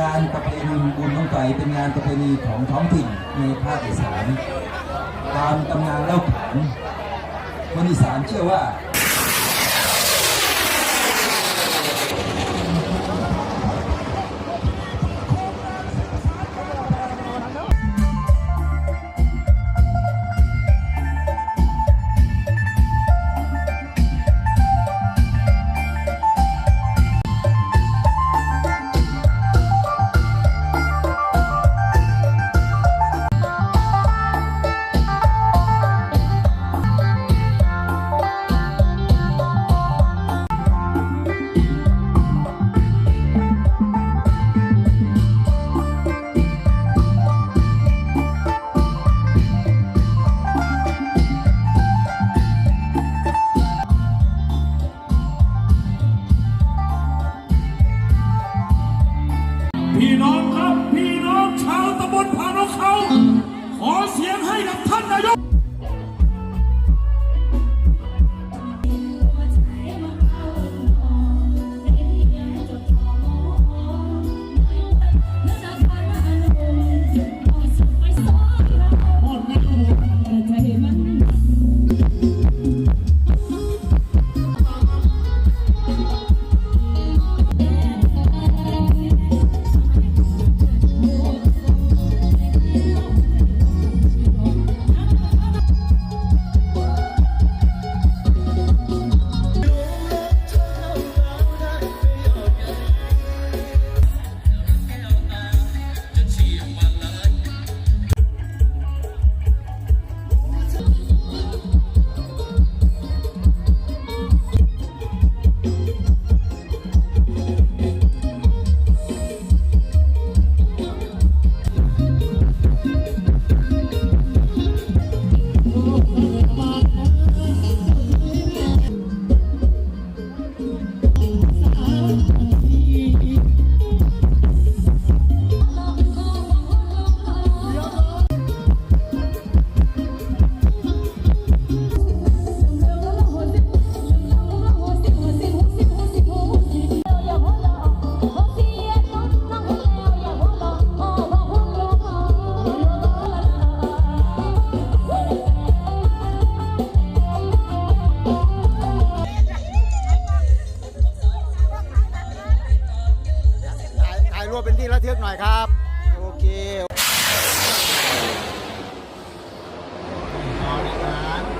งานประเพณีบุญต้องไก่เป็นงานประเพณีของท้องถิ่นในภาคอีสานตามตำนานเล่าขานคนอีสานเชื่อว่า ระทึกหน่อยครับ โอเคอ๋อนี่ครับ